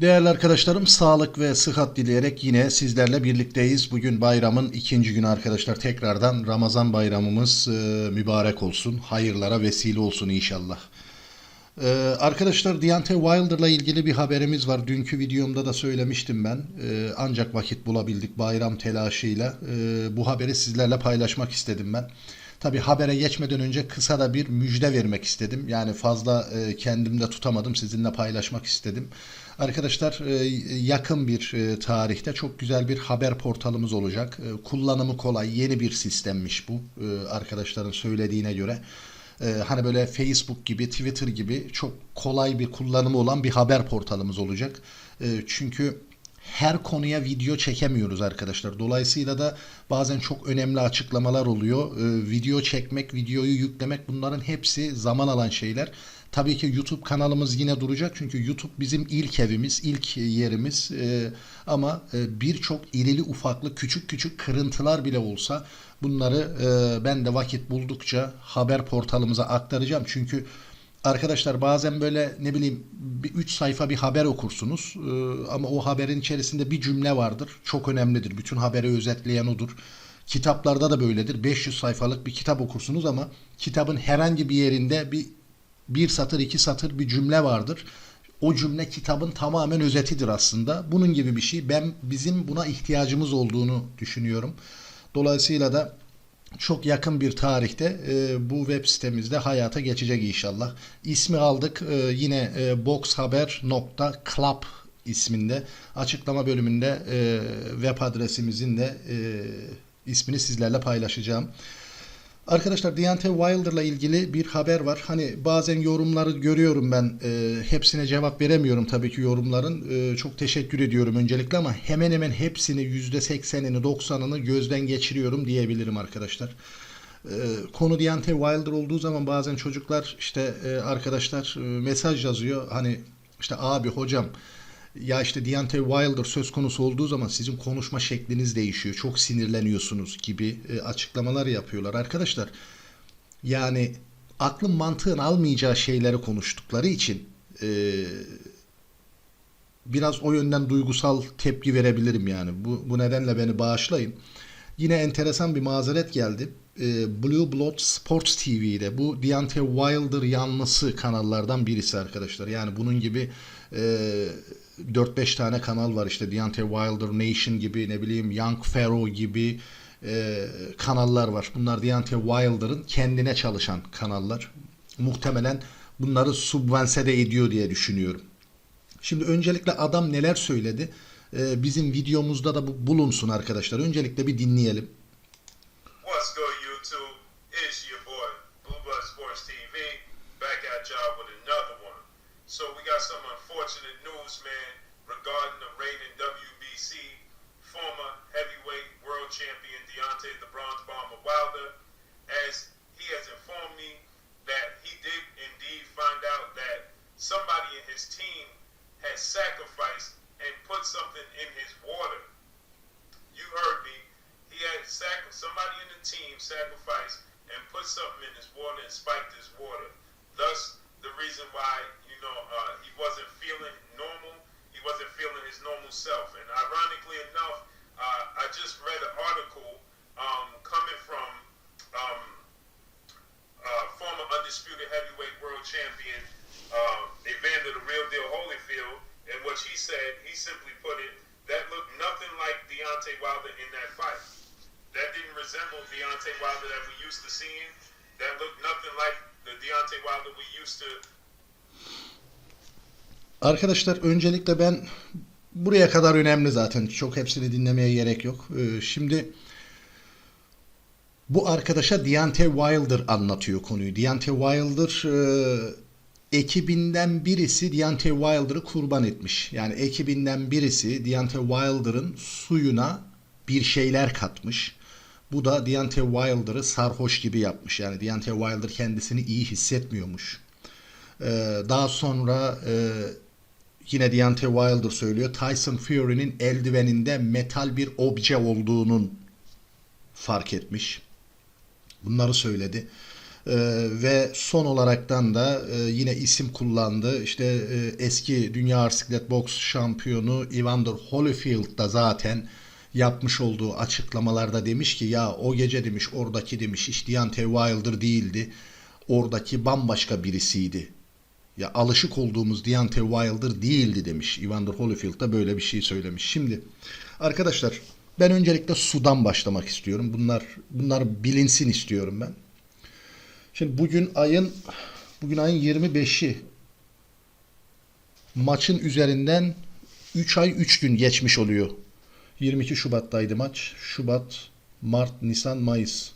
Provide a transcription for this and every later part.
Değerli arkadaşlarım sağlık ve sıhhat dileyerek yine sizlerle birlikteyiz. Bugün bayramın ikinci günü arkadaşlar. Tekrardan Ramazan bayramımız e, mübarek olsun. Hayırlara vesile olsun inşallah. Ee, arkadaşlar Deontay Wilder'la ilgili bir haberimiz var. Dünkü videomda da söylemiştim ben. Ee, ancak vakit bulabildik bayram telaşıyla. Ee, bu haberi sizlerle paylaşmak istedim ben. Tabi habere geçmeden önce kısa da bir müjde vermek istedim. Yani fazla e, kendimde tutamadım. Sizinle paylaşmak istedim. Arkadaşlar e, yakın bir e, tarihte çok güzel bir haber portalımız olacak. E, kullanımı kolay yeni bir sistemmiş bu arkadaşların söylediğine göre. Hani böyle Facebook gibi, Twitter gibi çok kolay bir kullanımı olan bir haber portalımız olacak. Çünkü her konuya video çekemiyoruz arkadaşlar. Dolayısıyla da bazen çok önemli açıklamalar oluyor. Video çekmek, videoyu yüklemek bunların hepsi zaman alan şeyler. Tabii ki YouTube kanalımız yine duracak çünkü YouTube bizim ilk evimiz, ilk yerimiz. Ee, ama e, birçok irili ufaklı küçük küçük kırıntılar bile olsa bunları e, ben de vakit buldukça haber portalımıza aktaracağım. Çünkü Arkadaşlar bazen böyle ne bileyim 3 sayfa bir haber okursunuz e, ama o haberin içerisinde bir cümle vardır. Çok önemlidir. Bütün haberi özetleyen odur. Kitaplarda da böyledir. 500 sayfalık bir kitap okursunuz ama kitabın herhangi bir yerinde bir bir satır iki satır bir cümle vardır. O cümle kitabın tamamen özetidir aslında. Bunun gibi bir şey. Ben bizim buna ihtiyacımız olduğunu düşünüyorum. Dolayısıyla da çok yakın bir tarihte e, bu web sitemizde hayata geçecek inşallah. İsmi aldık e, yine e, boxhaber.club isminde açıklama bölümünde e, web adresimizin de e, ismini sizlerle paylaşacağım. Arkadaşlar Deontay Wilder'la ilgili bir haber var. Hani bazen yorumları görüyorum ben. E, hepsine cevap veremiyorum tabii ki yorumların. E, çok teşekkür ediyorum öncelikle ama hemen hemen hepsini %80'ini 90'ını gözden geçiriyorum diyebilirim arkadaşlar. E, konu Deontay Wilder olduğu zaman bazen çocuklar işte e, arkadaşlar e, mesaj yazıyor. Hani işte abi hocam ya işte Deontay Wilder söz konusu olduğu zaman sizin konuşma şekliniz değişiyor. Çok sinirleniyorsunuz gibi e, açıklamalar yapıyorlar. Arkadaşlar yani aklın mantığın almayacağı şeyleri konuştukları için e, biraz o yönden duygusal tepki verebilirim yani. Bu, bu nedenle beni bağışlayın. Yine enteresan bir mazeret geldi. E, Blue Blood Sports TV'de bu Deontay Wilder yanlısı kanallardan birisi arkadaşlar. Yani bunun gibi e, 4-5 tane kanal var işte Deontay Wilder Nation gibi ne bileyim Young Pharaoh gibi e, kanallar var. Bunlar Deontay Wilder'ın kendine çalışan kanallar. Muhtemelen bunları subvense de ediyor diye düşünüyorum. Şimdi öncelikle adam neler söyledi? E, bizim videomuzda da bu bulunsun arkadaşlar. Öncelikle bir dinleyelim. Unfortunate news, man, regarding the reigning WBC former heavyweight world champion Deontay the Bronze Bomber Wilder, as he has informed me that he did indeed find out that somebody in his team has sacrificed and put something in his water you heard me. He had sac- somebody in the team sacrificed and put something in his water and spiked his water. Thus, the reason why you know uh, he wasn't feeling normal. He wasn't feeling his normal self. And ironically enough, uh, I just read an article um, coming from um, uh, former undisputed heavyweight world champion uh, Evander the Real Deal Holyfield, and what he said, he simply put it, that looked nothing like Deontay Wilder in that fight. That didn't resemble Deontay Wilder that we used to seeing. That looked nothing like the Deontay Wilder we used to Arkadaşlar öncelikle ben buraya kadar önemli zaten. Çok hepsini dinlemeye gerek yok. Ee, şimdi bu arkadaşa Deontay Wilder anlatıyor konuyu. Deontay Wilder e, ekibinden birisi Deontay Wilder'ı kurban etmiş. Yani ekibinden birisi Deontay Wilder'ın suyuna bir şeyler katmış. Bu da Deontay Wilder'ı sarhoş gibi yapmış. Yani Deontay Wilder kendisini iyi hissetmiyormuş. Ee, daha sonra e, yine Deontay Wilder söylüyor. Tyson Fury'nin eldiveninde metal bir obje olduğunun fark etmiş. Bunları söyledi. Ee, ve son olaraktan da e, yine isim kullandı. İşte e, eski Dünya Arsiklet Boks şampiyonu Evander Holyfield da zaten yapmış olduğu açıklamalarda demiş ki ya o gece demiş oradaki demiş hiç Deontay Wilder değildi. Oradaki bambaşka birisiydi. Ya alışık olduğumuz Deontay Wilder değildi demiş. Evander Holyfield da böyle bir şey söylemiş. Şimdi arkadaşlar ben öncelikle sudan başlamak istiyorum. Bunlar bunlar bilinsin istiyorum ben. Şimdi bugün ayın bugün ayın 25'i maçın üzerinden 3 ay 3 gün geçmiş oluyor. 22 Şubat'taydı maç. Şubat, Mart, Nisan, Mayıs.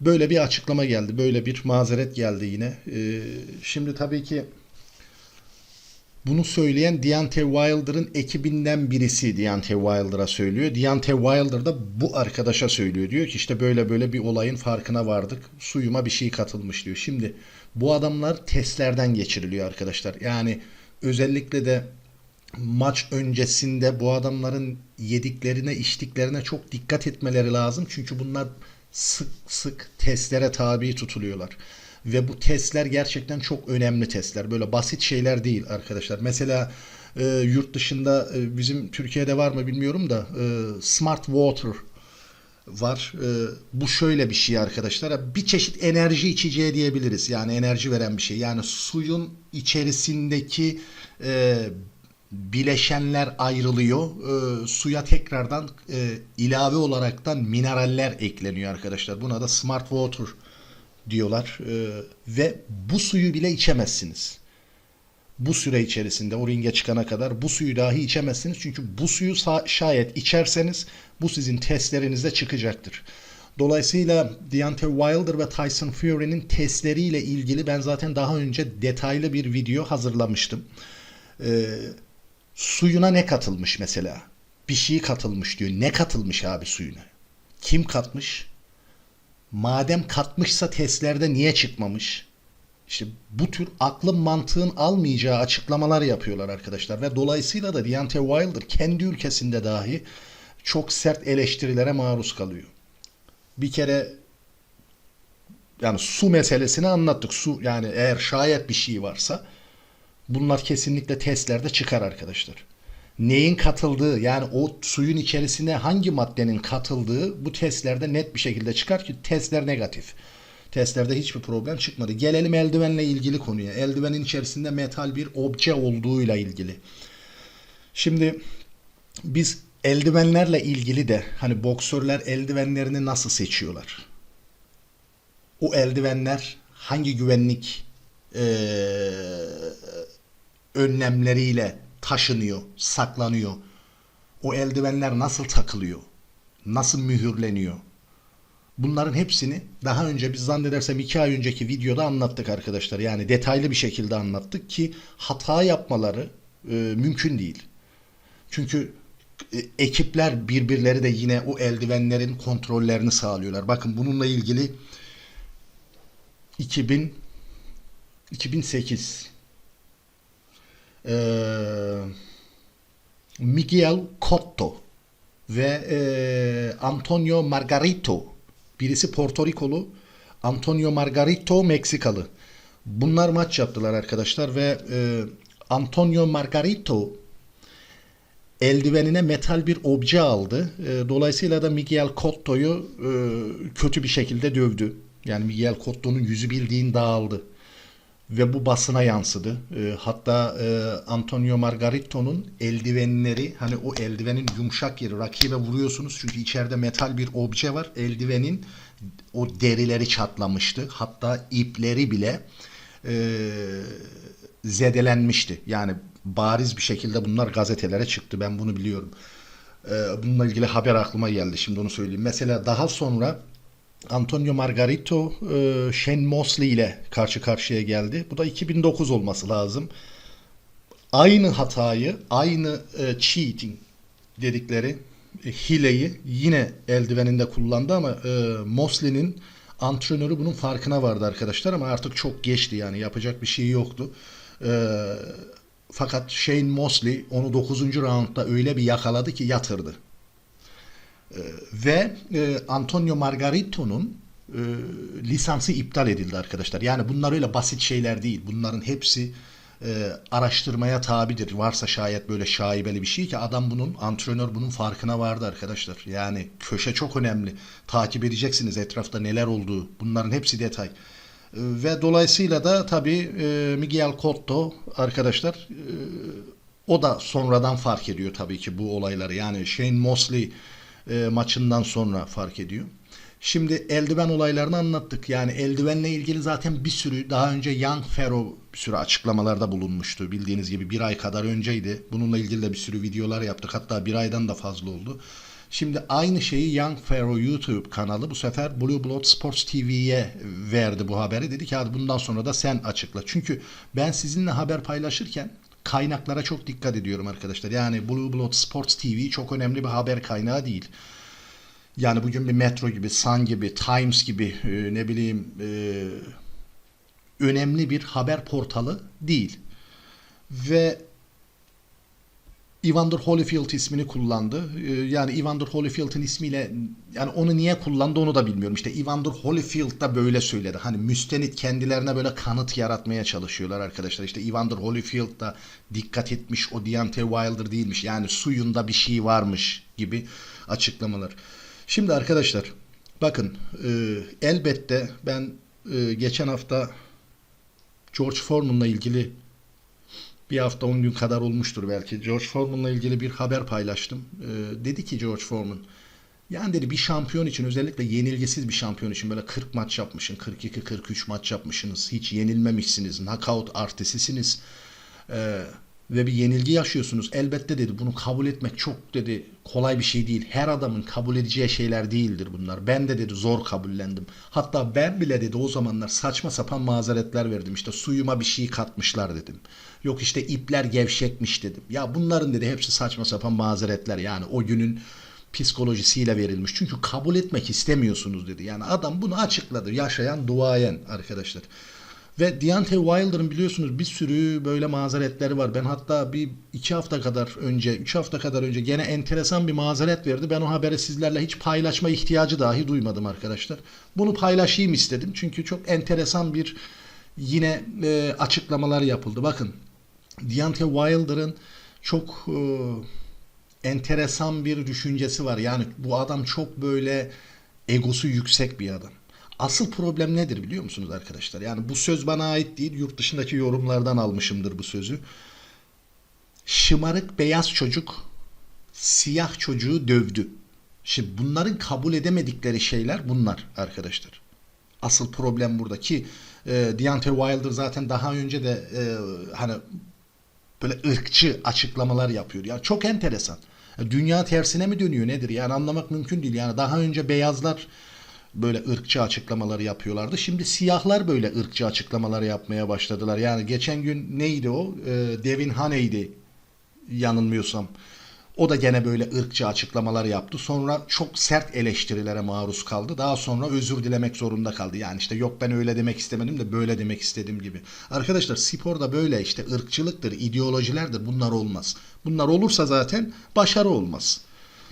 Böyle bir açıklama geldi. Böyle bir mazeret geldi yine. Ee, şimdi tabii ki bunu söyleyen Deontay Wilder'ın ekibinden birisi Deontay Wilder'a söylüyor. Deontay Wilder da bu arkadaşa söylüyor. Diyor ki işte böyle böyle bir olayın farkına vardık. Suyuma bir şey katılmış diyor. Şimdi bu adamlar testlerden geçiriliyor arkadaşlar. Yani özellikle de maç öncesinde bu adamların yediklerine, içtiklerine çok dikkat etmeleri lazım. Çünkü bunlar sık sık testlere tabi tutuluyorlar. Ve bu testler gerçekten çok önemli testler. Böyle basit şeyler değil arkadaşlar. Mesela e, yurt dışında e, bizim Türkiye'de var mı bilmiyorum da e, Smart Water var. E, bu şöyle bir şey arkadaşlar. Bir çeşit enerji içeceği diyebiliriz. Yani enerji veren bir şey. Yani suyun içerisindeki e, bileşenler ayrılıyor. E, suya tekrardan e, ilave olaraktan mineraller ekleniyor arkadaşlar. Buna da Smart Water diyorlar. E, ve bu suyu bile içemezsiniz. Bu süre içerisinde o ringe çıkana kadar bu suyu dahi içemezsiniz. Çünkü bu suyu şayet içerseniz bu sizin testlerinizde çıkacaktır. Dolayısıyla Deontay Wilder ve Tyson Fury'nin testleriyle ilgili ben zaten daha önce detaylı bir video hazırlamıştım. Ee, suyuna ne katılmış mesela? Bir şey katılmış diyor. Ne katılmış abi suyuna? Kim katmış? Madem katmışsa testlerde niye çıkmamış? İşte bu tür aklın mantığın almayacağı açıklamalar yapıyorlar arkadaşlar ve dolayısıyla da Deontay Wilder kendi ülkesinde dahi çok sert eleştirilere maruz kalıyor. Bir kere yani su meselesini anlattık. Su yani eğer şayet bir şey varsa bunlar kesinlikle testlerde çıkar arkadaşlar. Neyin katıldığı yani o suyun içerisine hangi maddenin katıldığı bu testlerde net bir şekilde çıkar ki testler negatif. Testlerde hiçbir problem çıkmadı. Gelelim eldivenle ilgili konuya. Eldivenin içerisinde metal bir obje olduğuyla ilgili. Şimdi biz eldivenlerle ilgili de hani boksörler eldivenlerini nasıl seçiyorlar? O eldivenler hangi güvenlik eee, önlemleriyle taşınıyor, saklanıyor? O eldivenler nasıl takılıyor? Nasıl mühürleniyor? Bunların hepsini daha önce biz zannedersem iki ay önceki videoda anlattık arkadaşlar. Yani detaylı bir şekilde anlattık ki hata yapmaları e, mümkün değil. Çünkü e, ekipler birbirleri de yine o eldivenlerin kontrollerini sağlıyorlar. Bakın bununla ilgili 2000 2008 eee Miguel Cotto ve eee, Antonio Margarito birisi Porto Rikolu Antonio Margarito Meksikalı bunlar maç yaptılar arkadaşlar ve eee, Antonio Margarito eldivenine metal bir obje aldı. E, Dolayısıyla da Miguel Cotto'yu e, kötü bir şekilde dövdü. Yani Miguel Cotto'nun yüzü bildiğin dağıldı. Ve bu basına yansıdı. E, hatta e, Antonio Margarito'nun eldivenleri hani o eldivenin yumuşak yeri rakibe vuruyorsunuz çünkü içeride metal bir obje var. Eldivenin o derileri çatlamıştı. Hatta ipleri bile e, zedelenmişti. Yani bariz bir şekilde bunlar gazetelere çıktı. Ben bunu biliyorum. Ee, bununla ilgili haber aklıma geldi. Şimdi onu söyleyeyim. Mesela daha sonra Antonio Margarito e, Shane Mosley ile karşı karşıya geldi. Bu da 2009 olması lazım. Aynı hatayı, aynı e, cheating dedikleri e, hileyi yine eldiveninde kullandı ama e, Mosley'nin antrenörü bunun farkına vardı arkadaşlar ama artık çok geçti yani yapacak bir şey yoktu. E, fakat Shane Mosley onu 9. roundda öyle bir yakaladı ki yatırdı. Ee, ve e, Antonio Margarito'nun e, lisansı iptal edildi arkadaşlar. Yani bunlar öyle basit şeyler değil. Bunların hepsi e, araştırmaya tabidir. Varsa şayet böyle şaibeli bir şey ki adam bunun antrenör bunun farkına vardı arkadaşlar. Yani köşe çok önemli. Takip edeceksiniz etrafta neler olduğu. Bunların hepsi detay. E, Ve dolayısıyla da tabii e, Miguel Cotto arkadaşlar e, o da sonradan fark ediyor tabii ki bu olayları. Yani Shane Mosley e, maçından sonra fark ediyor. Şimdi eldiven olaylarını anlattık. Yani eldivenle ilgili zaten bir sürü daha önce Young Pharaoh bir sürü açıklamalarda bulunmuştu. Bildiğiniz gibi bir ay kadar önceydi. Bununla ilgili de bir sürü videolar yaptık. Hatta bir aydan da fazla oldu. Şimdi aynı şeyi Young Pharaoh YouTube kanalı bu sefer Blue Blood Sports TV'ye verdi bu haberi. Dedi ki hadi bundan sonra da sen açıkla. Çünkü ben sizinle haber paylaşırken kaynaklara çok dikkat ediyorum arkadaşlar. Yani Blue Blood Sports TV çok önemli bir haber kaynağı değil. Yani bugün bir Metro gibi, Sun gibi, Times gibi e, ne bileyim e, önemli bir haber portalı değil. Ve Evander Holyfield ismini kullandı. E, Yani Evander Holyfield'in ismiyle yani onu niye kullandı onu da bilmiyorum. İşte Evander Holyfield da böyle söyledi. Hani müstenit kendilerine böyle kanıt yaratmaya çalışıyorlar arkadaşlar. İşte Evander Holyfield da dikkat etmiş o Deontay Wilder değilmiş. Yani suyunda bir şey varmış gibi açıklamalar. Şimdi arkadaşlar bakın e, elbette ben e, geçen hafta George Foreman'la ilgili bir hafta 10 gün kadar olmuştur belki. George Foreman'la ilgili bir haber paylaştım. E, dedi ki George Foreman yani dedi bir şampiyon için özellikle yenilgisiz bir şampiyon için böyle 40 maç yapmışsın, 42-43 maç yapmışsınız. Hiç yenilmemişsiniz. Knockout artistisiniz. Ee, ve bir yenilgi yaşıyorsunuz. Elbette dedi bunu kabul etmek çok dedi kolay bir şey değil. Her adamın kabul edeceği şeyler değildir bunlar. Ben de dedi zor kabullendim. Hatta ben bile dedi o zamanlar saçma sapan mazeretler verdim. İşte suyuma bir şey katmışlar dedim. Yok işte ipler gevşekmiş dedim. Ya bunların dedi hepsi saçma sapan mazeretler. Yani o günün psikolojisiyle verilmiş. Çünkü kabul etmek istemiyorsunuz dedi. Yani adam bunu açıkladı. Yaşayan duayen arkadaşlar. Ve Deontay Wilder'ın biliyorsunuz bir sürü böyle mazeretleri var. Ben hatta bir iki hafta kadar önce, üç hafta kadar önce gene enteresan bir mazeret verdi. Ben o haberi sizlerle hiç paylaşma ihtiyacı dahi duymadım arkadaşlar. Bunu paylaşayım istedim. Çünkü çok enteresan bir yine e, açıklamalar yapıldı. Bakın Deontay Wilder'ın çok e, enteresan bir düşüncesi var. Yani bu adam çok böyle egosu yüksek bir adam. Asıl problem nedir biliyor musunuz arkadaşlar? Yani bu söz bana ait değil. Yurt dışındaki yorumlardan almışımdır bu sözü. Şımarık beyaz çocuk siyah çocuğu dövdü. Şimdi bunların kabul edemedikleri şeyler bunlar arkadaşlar. Asıl problem burada ki e, Deontay Wilder zaten daha önce de e, hani böyle ırkçı açıklamalar yapıyor. Yani çok enteresan. Dünya tersine mi dönüyor nedir? Yani anlamak mümkün değil. Yani daha önce beyazlar böyle ırkçı açıklamaları yapıyorlardı. Şimdi siyahlar böyle ırkçı açıklamaları yapmaya başladılar. Yani geçen gün neydi o? Ee, Devin Haney'di yanılmıyorsam. O da gene böyle ırkçı açıklamalar yaptı. Sonra çok sert eleştirilere maruz kaldı. Daha sonra özür dilemek zorunda kaldı. Yani işte yok ben öyle demek istemedim de böyle demek istedim gibi. Arkadaşlar sporda böyle işte ırkçılıktır, ideolojilerdir. Bunlar olmaz. Bunlar olursa zaten başarı olmaz.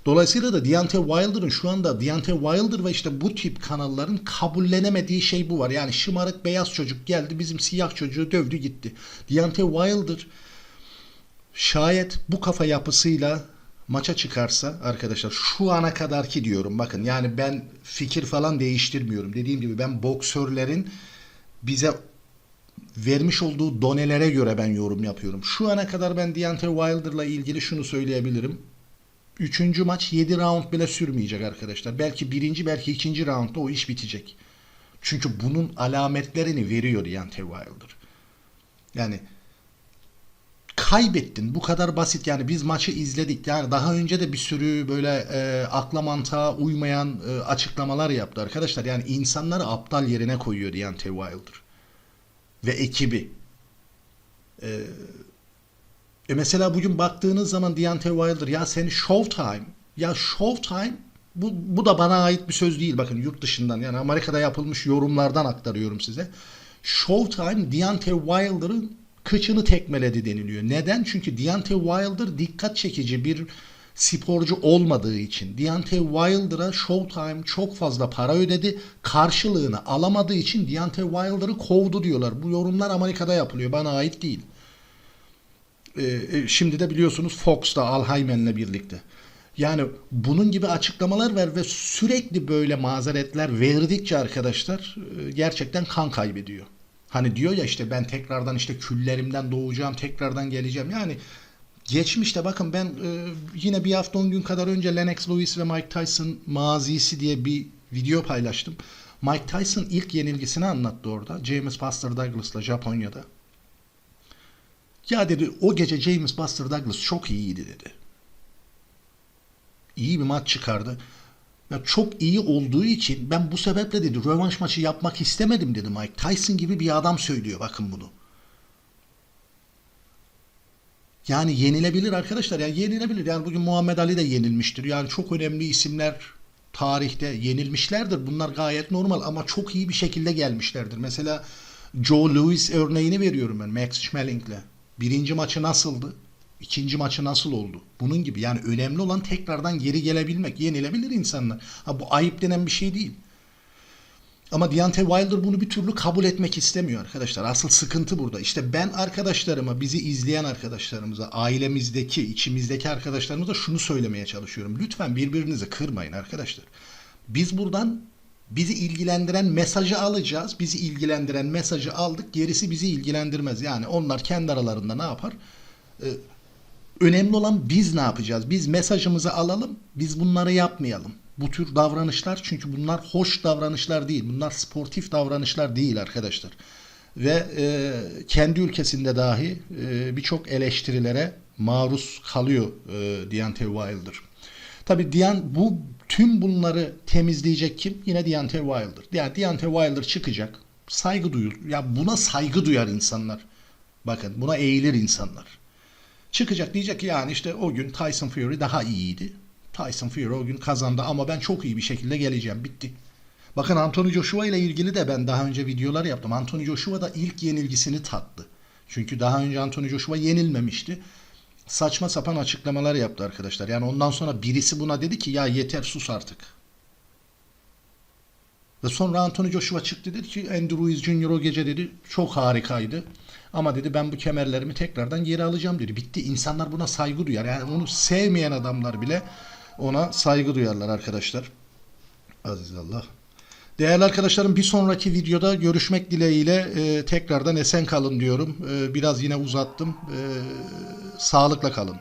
Dolayısıyla da Deontay Wilder'ın şu anda Deontay Wilder ve işte bu tip kanalların kabullenemediği şey bu var. Yani şımarık beyaz çocuk geldi bizim siyah çocuğu dövdü gitti. Deontay Wilder şayet bu kafa yapısıyla maça çıkarsa arkadaşlar şu ana kadar ki diyorum bakın yani ben fikir falan değiştirmiyorum. Dediğim gibi ben boksörlerin bize vermiş olduğu donelere göre ben yorum yapıyorum. Şu ana kadar ben Deontay Wilder'la ilgili şunu söyleyebilirim. Üçüncü maç 7 round bile sürmeyecek arkadaşlar. Belki birinci belki ikinci roundda o iş bitecek. Çünkü bunun alametlerini veriyor Deontay Wilder. Yani kaybettin. Bu kadar basit yani biz maçı izledik. Yani daha önce de bir sürü böyle e, akla mantığa uymayan e, açıklamalar yaptı arkadaşlar. Yani insanları aptal yerine koyuyor Deontay Wilder. Ve ekibi. E, e mesela bugün baktığınız zaman Deontay Wilder ya seni Showtime ya Showtime bu, bu da bana ait bir söz değil. Bakın yurt dışından yani Amerika'da yapılmış yorumlardan aktarıyorum size. Showtime Deontay Wilder'ın kıçını tekmeledi deniliyor. Neden? Çünkü Deontay Wilder dikkat çekici bir sporcu olmadığı için. Deontay Wilder'a Showtime çok fazla para ödedi. Karşılığını alamadığı için Deontay Wilder'ı kovdu diyorlar. Bu yorumlar Amerika'da yapılıyor. Bana ait değil. Ee, e, şimdi de biliyorsunuz Fox'ta Al Haymen'le birlikte. Yani bunun gibi açıklamalar ver ve sürekli böyle mazeretler verdikçe arkadaşlar e, gerçekten kan kaybediyor. Hani diyor ya işte ben tekrardan işte küllerimden doğacağım, tekrardan geleceğim. Yani geçmişte bakın ben e, yine bir hafta 10 gün kadar önce Lennox Lewis ve Mike Tyson mazisi diye bir video paylaştım. Mike Tyson ilk yenilgisini anlattı orada. James Buster Douglas'la Japonya'da. Ya dedi o gece James Buster Douglas çok iyiydi dedi. İyi bir maç çıkardı. Ya çok iyi olduğu için ben bu sebeple dedi rövanş maçı yapmak istemedim dedi Mike. Tyson gibi bir adam söylüyor bakın bunu. Yani yenilebilir arkadaşlar. Yani yenilebilir. Yani bugün Muhammed Ali de yenilmiştir. Yani çok önemli isimler tarihte yenilmişlerdir. Bunlar gayet normal ama çok iyi bir şekilde gelmişlerdir. Mesela Joe Louis örneğini veriyorum ben Max Schmeling'le. Birinci maçı nasıldı? İkinci maçı nasıl oldu? Bunun gibi yani önemli olan tekrardan geri gelebilmek. Yenilebilir insanlar. Ha, bu ayıp denen bir şey değil. Ama Deontay Wilder bunu bir türlü kabul etmek istemiyor arkadaşlar. Asıl sıkıntı burada. İşte ben arkadaşlarıma, bizi izleyen arkadaşlarımıza, ailemizdeki, içimizdeki arkadaşlarımıza şunu söylemeye çalışıyorum. Lütfen birbirinizi kırmayın arkadaşlar. Biz buradan bizi ilgilendiren mesajı alacağız. Bizi ilgilendiren mesajı aldık. Gerisi bizi ilgilendirmez. Yani onlar kendi aralarında ne yapar? Ee, önemli olan biz ne yapacağız? Biz mesajımızı alalım. Biz bunları yapmayalım. Bu tür davranışlar çünkü bunlar hoş davranışlar değil. Bunlar sportif davranışlar değil arkadaşlar. Ve e, kendi ülkesinde dahi e, birçok eleştirilere maruz kalıyor e, Deontay Wilder. Tabi Dian bu tüm bunları temizleyecek kim? Yine Deontay Wilder. Yani Deontay Wilder çıkacak. Saygı duyur. Ya buna saygı duyar insanlar. Bakın buna eğilir insanlar. Çıkacak diyecek ki yani işte o gün Tyson Fury daha iyiydi. Tyson Fury o gün kazandı ama ben çok iyi bir şekilde geleceğim. Bitti. Bakın Anthony Joshua ile ilgili de ben daha önce videolar yaptım. Anthony Joshua da ilk yenilgisini tattı. Çünkü daha önce Anthony Joshua yenilmemişti. Saçma sapan açıklamalar yaptı arkadaşlar. Yani ondan sonra birisi buna dedi ki ya yeter sus artık. Ve sonra Anthony Joshua çıktı dedi ki Andy Ruiz Jr. o gece dedi çok harikaydı. Ama dedi ben bu kemerlerimi tekrardan geri alacağım dedi. Bitti. İnsanlar buna saygı duyar. Yani onu sevmeyen adamlar bile ona saygı duyarlar arkadaşlar. Aziz Allah. Değerli arkadaşlarım bir sonraki videoda görüşmek dileğiyle e, tekrardan esen kalın diyorum. E, biraz yine uzattım. E, sağlıkla kalın.